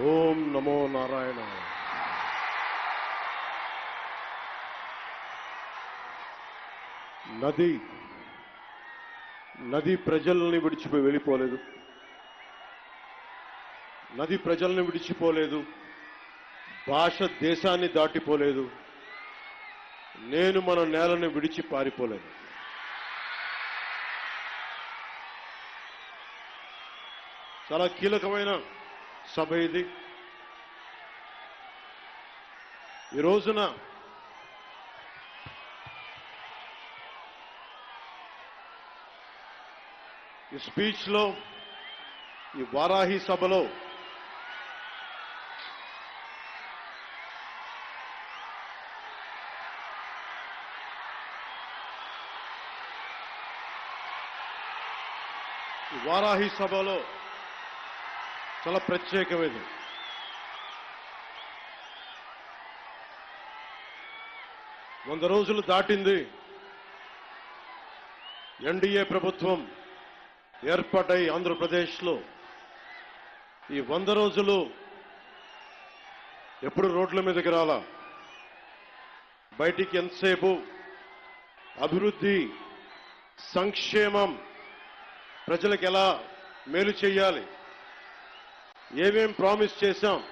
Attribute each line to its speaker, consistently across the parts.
Speaker 1: ఓం నమో నారాయణ. నది నది ప్రజల్ని విడిచిపోయి వెళ్ళిపోలేదు. నది ప్రజల్ని విడిచిపోలేదు. భాష దేశాన్ని దాటిపోలేదు. నేను మన నేలను విడిచి పారిపోలేదు. చాలా కీలకమైన సభ ఇది. ఈ రోజున ఈ స్పీచ్లో ఈ వారాహి సభలో వారాహి సభలో చాలా ప్రత్యేకమైనది. వంద రోజులు దాటింది. ఎన్డీఏ ప్రభుత్వం ఏర్పాటై ఆంధ్రప్రదేశ్లో. ఈ వంద రోజులు ఎప్పుడు రోడ్ల మీదకి రాలా? బయటికి ఎంతసేపు? అభివృద్ధి సంక్షేమం ప్రజలకు ఎలా మేలు చేయాలి? ఏమేం ప్రామిస్ చేశాం?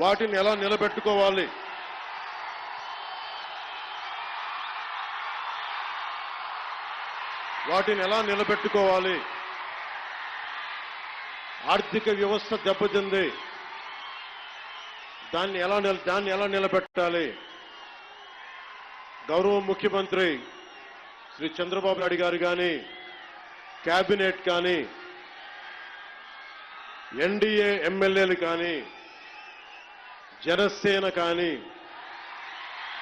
Speaker 1: వాటిని ఎలా నిలబెట్టుకోవాలి? వాటిని ఎలా నిలబెట్టుకోవాలి? ఆర్థిక వ్యవస్థ దెబ్బతింది. దాన్ని ఎలా నిల దాన్ని ఎలా నిలబెట్టాలి? గౌరవ ముఖ్యమంత్రి శ్రీ చంద్రబాబు నాయుడు గారు కానీ కేబినెట్ కానీ ఎన్డీఏ ఎమ్మెల్యేలు కానీ జనసేన కానీ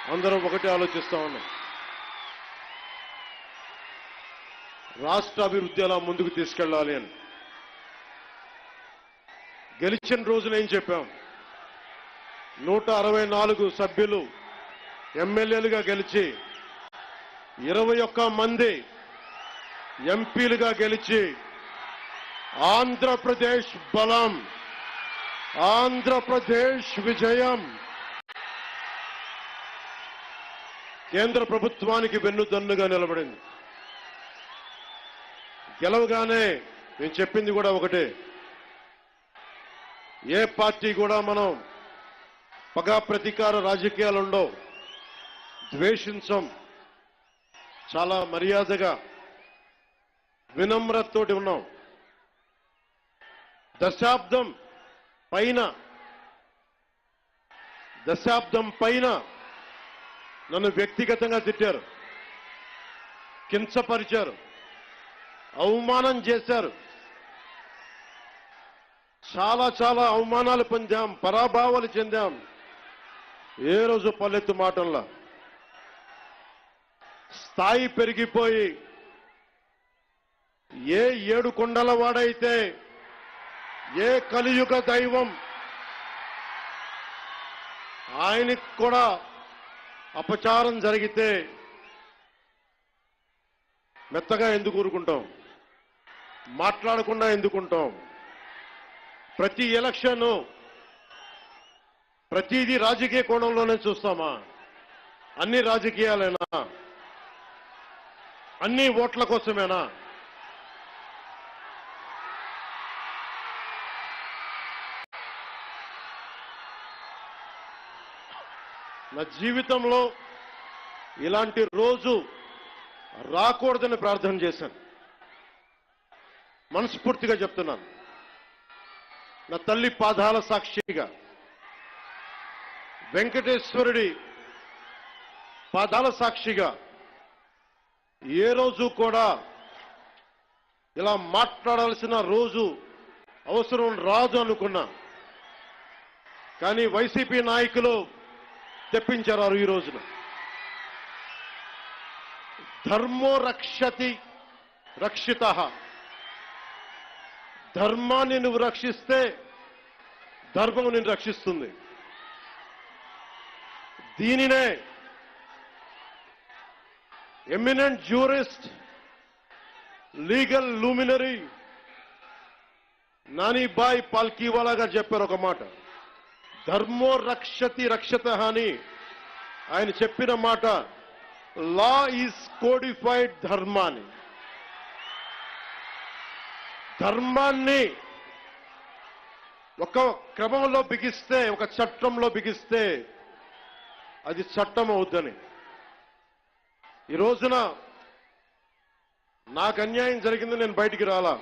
Speaker 1: అందరం ఒకటే ఆలోచిస్తా ఉన్నాం. రాష్ట్ర అభివృద్ధి ఎలా ముందుకు తీసుకెళ్ళాలి అని. గెలిచిన రోజున ఏం చెప్పాం? నూట అరవై నాలుగు సభ్యులు ఎమ్మెల్యేలుగా గెలిచి ఇరవై ఒక్క మంది ఎంపీలుగా గెలిచి ఆంధ్రప్రదేశ్ బలం ఆంధ్రప్రదేశ్ విజయం. కేంద్ర ప్రభుత్వానికి వెన్నుదన్నుగా నిలబడింది. గెలవగానే నేను చెప్పింది కూడా ఒకటే. ఏ పార్టీ కూడా మనం పగా ప్రతీకార రాజకీయాలు ఉండవు ద్వేషించం. చాలా మర్యాదగా వినమ్రతతోటి ఉన్నాం. దశాబ్దం పైన దశాబ్దం పైన నన్ను వ్యక్తిగతంగా తిట్టారు కించపరిచారు అవమానం చేశారు. చాలా చాలా అవమానాలు పొందాం పరాభావాలు చెందాం. ఏ రోజు పల్లెత్తు మాటల్లో? స్థాయి పెరిగిపోయి ఏ ఏడు కొండల వాడైతే ఏ కలియుగ దైవం ఆయనకు కూడా అపచారం జరిగితే మెత్తగా ఎందుకు ఊరుకుంటాం? మాట్లాడకుండా ఎందుకుంటాం ప్రతి ఎలక్షన్ ప్రతిదీ రాజకీయ కోణంలోనే చూస్తామా? అన్ని రాజకీయాలేనా అన్ని ఓట్ల కోసమేనా? నా జీవితంలో ఇలాంటి రోజు రాకూడదని ప్రార్థన చేశాను. మనస్ఫూర్తిగా చెప్తున్నాను. నా తల్లి పాదాల సాక్షిగా వెంకటేశ్వరుడి పాదాల సాక్షిగా ఏ రోజు కూడా ఇలా మాట్లాడాల్సిన రోజు అవసరం రాదు అనుకున్నా. కానీ వైసీపీ నాయకులు తెప్పించారు ఈ రోజున. ధర్మో రక్షతి రక్షిత. ధర్మాన్ని నువ్వు రక్షిస్తే ధర్మం నిన్ను రక్షిస్తుంది. దీనినే eminent jurist legal luminary Nanibhoy Palkhivala గారు చెప్పారు ఒక మాట. ధర్మో రక్షతి రక్షత అని ఆయన చెప్పిన మాట లా ఈజ్ కోడిఫైడ్ ధర్మాన్ని. ధర్మాన్ని ఒక క్రమంలో బిగిస్తే ఒక చట్టంలో బిగిస్తే అది చట్టం అవుద్దని ఈ రోజున నాకు అన్యాయం జరిగింది నేను బయటికి రాలా.